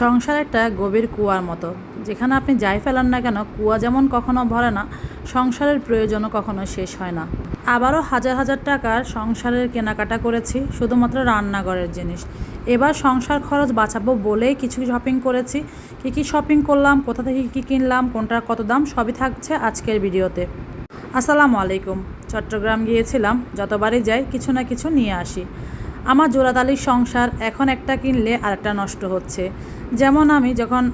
সংসার একটা গভীর কুয়ার মতো। যেখানে আপনি যাই ফেলান না কেন, কুয়া যেমন কখনো ভরে না, সংসারের প্রয়োজনও কখনো শেষ হয় না। আবারও হাজার হাজার টাকার সংসারের কেনাকাটা করেছি, শুধুমাত্র রান্নাঘরের জিনিস। এবার সংসার খরচ বাঁচাবো বলেই কিছু শপিং করেছি। কী কী শপিং করলাম, কোথা থেকে কী কিনলাম, কোনটার কত দাম, সবই থাকছে আজকের ভিডিওতে। আসসালামু আলাইকুম। চট্টগ্রাম গিয়েছিলাম, যতবারই যাই কিছু না কিছু নিয়ে আসি। আমার জোড়াতালির সংসার এখন একটা কিনলে আরেকটা নষ্ট হচ্ছে। যেমন আমি যখন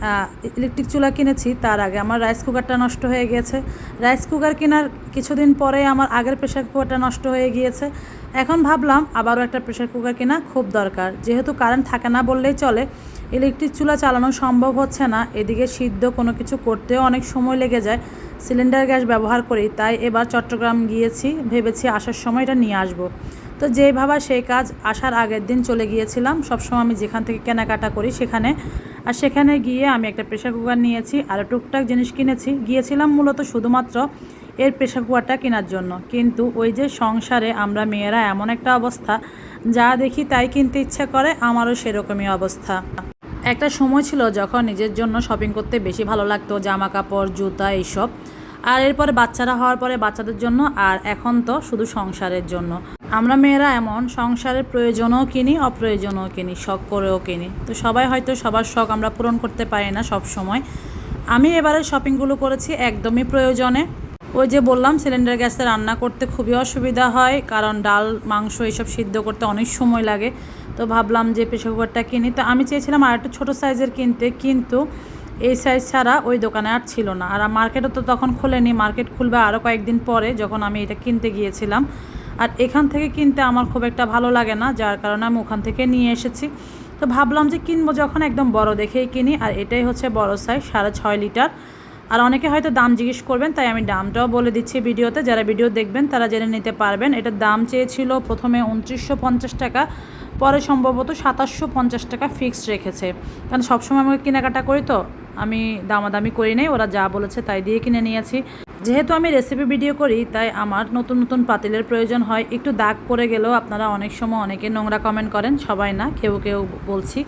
ইলেকট্রিক চুলা কিনেছি, তার আগে আমার রাইস কুকারটা নষ্ট হয়ে গিয়েছে। রাইস কুকার কেনার কিছুদিন পরে আমার আগের প্রেশার কুকারটা নষ্ট হয়ে গিয়েছে। এখন ভাবলাম আবারও একটা প্রেশার কুকার কেনা খুব দরকার। যেহেতু কারেন্ট থাকে না বললেই চলে ইলেকট্রিক চুলা চালানো সম্ভব হচ্ছে না। এদিকে সিদ্ধ কোনো কিছু করতেও অনেক সময় লেগে যায়। সিলিন্ডার গ্যাস ব্যবহার করি, তাই এবার চট্টগ্রাম গিয়েছি, ভেবেছি আসার সময় এটা নিয়ে আসব। তো যেই ভাবা সেই কাজ আসার আগের দিন চলে গিয়েছিলাম। সবসময় আমি যেখান থেকে কেনাকাটা করি সেখানে। আর সেখানে গিয়ে আমি একটা প্রেশার কুকার নিয়েছি আর টুকটাক জিনিস কিনেছি। গিয়েছিলাম মূলত শুধুমাত্র এর প্রেশার কুকারটা কেনার জন্য। কিন্তু ওই যে সংসারে আমরা মেয়েরা এমন একটা অবস্থা, যা দেখি তাই কিনতে ইচ্ছা করে, আমারও সেরকমই অবস্থা। একটা সময় ছিল যখন নিজের জন্য শপিং করতে বেশি ভালো লাগতো জামা কাপড় জুতা এইসব। আর এরপরে বাচ্চারা হওয়ার পরে বাচ্চাদের জন্য, আর এখন তো শুধু সংসারের জন্য। আমরা মেয়েরা এমন, সংসারের প্রয়োজনও কিনি, অপ্রয়োজনও কিনি, শখ করেও কিনি। তো সবাই হয়তো সবার শখ আমরা পূরণ করতে পারি না সব সময় আমি এবারে শপিংগুলো করেছি একদমই প্রয়োজনে। ওই যে বললাম সিলিন্ডার গ্যাসে রান্না করতে খুবই অসুবিধা হয়, কারণ ডাল, মাংস এইসব সিদ্ধ করতে অনেক সময় লাগে। তো ভাবলাম যে প্রেশার কুকারটা কিনি। তো আমি চেয়েছিলাম আর একটা ছোটো সাইজের কিনতে, কিন্তু এই সাইজ ছাড়া ওই দোকানে আর ছিল না। আর মার্কেটও তো তখন খোলেনি। মার্কেট খুলবে আরও কয়েকদিন পরে, যখন আমি এটা কিনতে গিয়েছিলাম। আর এখান থেকে কিনতে আমার খুব একটা ভালো লাগে না, যার কারণে আমি ওখান থেকে নিয়ে এসেছি। তো ভাবলাম যে কিনবো যখন একদম বড় দেখেই কিনি, আর এটাই হচ্ছে বড় সাইজ সাড়ে ছয় লিটার। আর অনেকে হয়তো দাম জিজ্ঞেস করবেন, তাই আমি দামটাও বলে দিচ্ছি ভিডিওতে। যারা ভিডিও দেখবেন, তারা জেনে নিতে পারবেন এটার দাম চেয়েছিল প্রথমে উনত্রিশশো পঞ্চাশ টাকা, পরে সম্ভবত সাতাশশো পঞ্চাশ টাকা ফিক্সড রেখেছে। কারণ সবসময় আমাকে কেনাকাটা করি তো, আমি দামাদামি করি নাই, ওরা যা বলেছে তাই দিয়ে কিনে নিয়েছি। যেহেতু আমি রেসিপি ভিডিও করি, তাই আমার নতুন নতুন পাতিলের প্রয়োজন হয়। একটু দাগ পড়ে গেলেও আপনারা অনেক সময় অনেকে নোংরা কমেন্ট করেন, সবাই না, কেউ কেউ বলছি।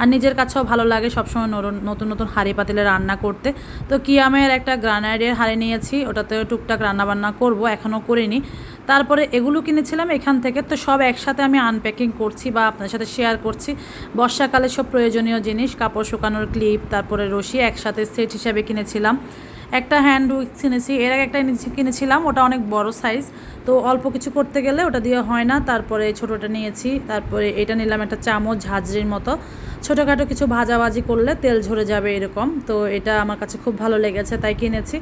আর নিজের কাছেও ভালো লাগে সবসময় নতুন নতুন হাঁড়ি পাতিলে রান্না করতে। তো কিয়ামের একটা গ্রানাইডের হাঁড়ি নিয়েছি ওটাতে টুকটাক রান্নাবান্না করব এখনও করিনি। তারপরে এগুলো কিনেছিলাম এখান থেকে, তো সব একসাথে আমি আনপ্যাকিং করছি বা আপনার সাথে শেয়ার করছি। বর্ষাকালে সব প্রয়োজনীয় জিনিস, কাপড় শুকানোর ক্লিপ তারপরে রশি একসাথে সেট হিসাবে কিনেছিলাম। একটা হ্যান্ড উইক কিনেছি, এর আগে একটা কিনেছিলাম, ওটা অনেক বড় সাইজ তো অল্প কিছু করতে গেলে ওটা দিয়ে হয় না, তারপরে ছোটোটা নিয়েছি, তারপরে এটা নিলাম একটা চামচ ঝাঁঝরির মতো, ছোটোখাটো কিছু ভাজাভাজি করলে তেল ঝরে যাবে এরকম, তো এটা আমার কাছে খুব ভালো লেগেছে, তাই কিনেছি।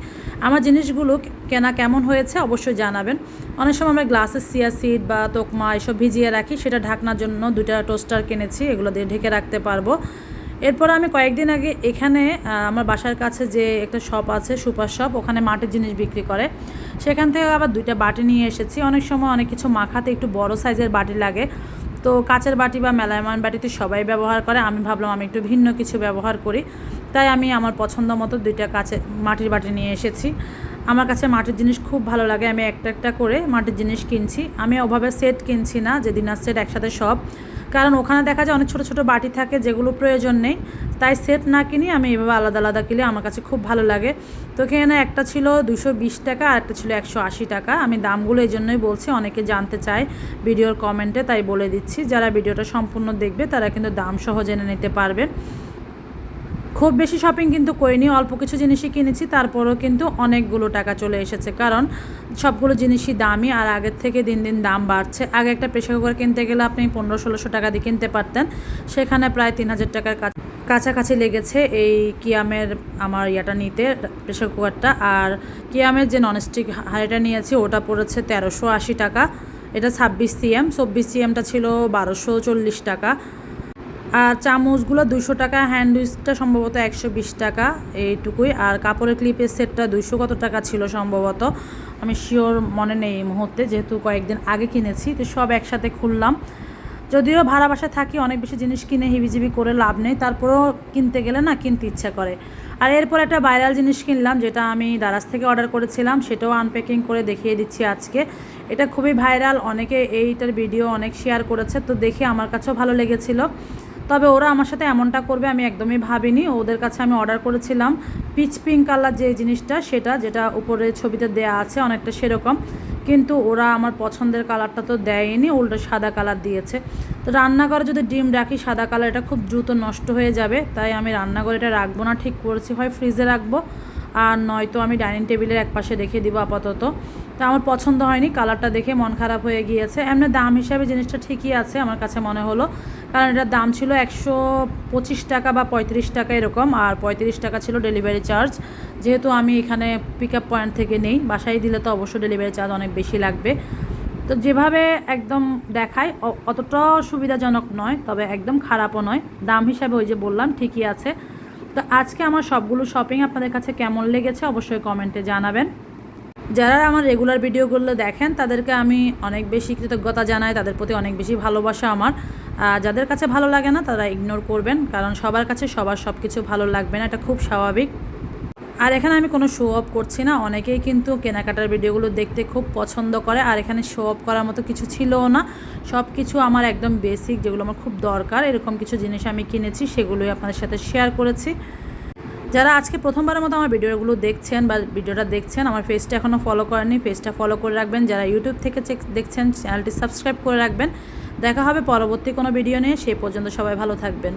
আমার জিনিসগুলো কেনা কেমন হয়েছে অবশ্যই জানাবেন। অনেক সময় আমরা গ্লাসের সিয়া সিড বা তোকমা এসব ভিজিয়ে রাখি, সেটা ঢাকনার জন্য দুইটা টোস্টার কিনেছি, এগুলো দিয়ে ঢেকে রাখতে পারব। এরপর আমি কয়েকদিন আগে এখানে আমার বাসার কাছে যে একটা শপ আছে, সুপার শপ ওখানে মাটির জিনিস বিক্রি করে। সেখান থেকে আবার দুইটা বাটি নিয়ে এসেছি। অনেক সময় অনেক কিছু মাখাতে একটু বড় সাইজের বাটি লাগে। তো কাচের বাটি বা মেলায়মান বাটি তো সবাই ব্যবহার করে। আমি ভাবলাম আমি একটু ভিন্ন কিছু ব্যবহার করি। তাই আমি আমার পছন্দ মতো দুইটা কাছে মাটির বাটি নিয়ে এসেছি। আমার কাছে মাটির জিনিস খুব ভালো লাগে। আমি একটা একটা করে মাটির জিনিস কিনছি। আমি ওভাবে সেট কিনছি না, যে দিনার সেট একসাথে সব। কারণ ওখানে দেখা যায় অনেক ছোট ছোট বাটি থাকে যেগুলো প্রয়োজন নেই। তাই সেট না কিনি আমি এভাবে আলাদা আলাদা কিনে আমার কাছে খুব ভালো লাগে। তো এখানে একটা ছিল দুশো বিশ টাকা, আর একটা ছিল একশো আশি টাকা। আমি দামগুলো এই জন্যই বলছি, অনেকে জানতে চায় ভিডিওর কমেন্টে, তাই বলে দিচ্ছি। যারা ভিডিওটা সম্পূর্ণ দেখবে তারা কিন্তু দাম সহ জেনে নিতে পারবেন খুব বেশি শপিং কিন্তু করিনি, অল্প কিছু জিনিসই কিনেছি, তারপরেও কিন্তু অনেকগুলো টাকা চলে এসেছে। কারণ সবগুলো জিনিসই দামি আর আগের থেকে দিন দিন দাম বাড়ছে। আগে একটা প্রেশার কুকার কিনতে গেলে আপনি পনেরো ষোলোশো টাকা দিয়ে কিনতে পারতেন। সেখানে প্রায় তিন হাজার টাকার কাছাকাছি লেগেছে এই কিয়ামের আমার ইয়াটা নিতে, প্রেশার কুকারটা। আর কিয়ামের যে ননস্টিক হাঁড়িটা নিয়েছি, ওটা পড়েছে তেরোশো আশি টাকা। এটা ছাব্বিশ সিএম, চব্বিশ সিএমটা ছিল বারোশো চল্লিশ টাকা। আর চামচগুলো দুশো টাকা হ্যান্ড উইচটা সম্ভবত একশো বিশ টাকা এইটুকুই। আর কাপড়ের ক্লিপের সেটটা দুশো কত টাকা ছিল সম্ভবত? আমি শিওর মনে নেই এই মুহূর্তে, যেহেতু কয়েকদিন আগে কিনেছি, তো সব একসাথে খুললাম। যদিও ভাড়া বাসায় থাকি, অনেক বেশি জিনিস কিনে হিবিজিবি করে লাভ নেই, তারপরেও কিনতে গেলে না কিনতে ইচ্ছা করে। আর এরপর একটা ভাইরাল জিনিস কিনলাম, যেটা আমি দারাজ থেকে অর্ডার করেছিলাম, সেটাও আনপ্যাকিং করে দেখিয়ে দিচ্ছি আজকে। এটা খুবই ভাইরাল অনেকে এইটার ভিডিও অনেক শেয়ার করেছে, তো দেখে আমার কাছেও ভালো লেগেছিলো। তবে ওরা আমার সাথে এমনটা করবে আমি একদমই ভাবিনি। ওদের কাছে আমি অর্ডার করেছিলাম পিচ পিঙ্ক কালার যে জিনিসটা সেটা, যেটা উপরে ছবিতে দেয়া আছে অনেকটা সেরকম। কিন্তু ওরা আমার পছন্দের কালারটা তো দেয়নি, উল্টো সাদা কালার দিয়েছে। তো রান্নাঘরে যদি ডিম রাখি, সাদা কালার এটা খুব দ্রুত নষ্ট হয়ে যাবে। তাই আমি রান্নাঘরে এটা রাখব না, ঠিক করেছি, হয় ফ্রিজে রাখব। আর নয়তো আমি ডাইনিং টেবিলের এক পাশে রেখে দিব আপাতত। তা আমার পছন্দ হয়নি, কালারটা দেখে মন খারাপ হয়ে গিয়েছে। এমনি দাম হিসাবে জিনিসটা ঠিকই আছে আমার কাছে মনে হলো। কারণ এটার দাম ছিল একশো পঁচিশ টাকা বা পঁয়ত্রিশ টাকা এরকম, আর পঁয়ত্রিশ টাকা ছিল ডেলিভারি চার্জ। যেহেতু আমি এখানে পিক আপ পয়েন্ট থেকে নেই, বাসায় দিলে তো অবশ্যই ডেলিভারি চার্জ অনেক বেশি লাগবে। তো যেভাবে একদম দেখায় অতটা সুবিধাজনক নয়, তবে একদম খারাপও নয়। দাম হিসাবে ওই যে বললাম ঠিকই আছে। তো আজকে আমার সবগুলো শপিং আপনাদের কাছে কেমন লেগেছে অবশ্যই কমেন্টে জানাবেন। যারা আমার রেগুলার ভিডিওগুলো দেখেন, তাদেরকে আমি অনেক বেশি কৃতজ্ঞতা জানাই, তাদের প্রতি অনেক বেশি ভালোবাসা আমার। যাদের কাছে ভালো লাগে না, তারা ইগনোর করবেন, কারণ সবার কাছে সবার সব কিছু ভালো লাগবে না, এটা খুব স্বাভাবিক। আর এখানে আমি কোনো শো অফ করছি না। অনেকেই কিন্তু কেনাকাটার ভিডিওগুলো দেখতে খুব পছন্দ করে, আর এখানে শো অফ করার মতো কিছু ছিলও না। সব কিছু আমার একদম বেসিক যেগুলো আমার খুব দরকার। এরকম কিছু জিনিস আমি কিনেছি, সেগুলোই আপনাদের সাথে শেয়ার করেছি। যারা আজকে প্রথমবারের মতো আমার ভিডিওগুলো দেখছেন বা ভিডিওটা দেখছেন, আমার পেজটা এখনও ফলো করেনি পেজটা ফলো করে রাখবেন। যারা ইউটিউব থেকে দেখছেন চ্যানেলটি সাবস্ক্রাইব করে রাখবেন। দেখা হবে পরবর্তী কোনো ভিডিও নিয়ে, সেই পর্যন্ত সবাই ভালো থাকবেন।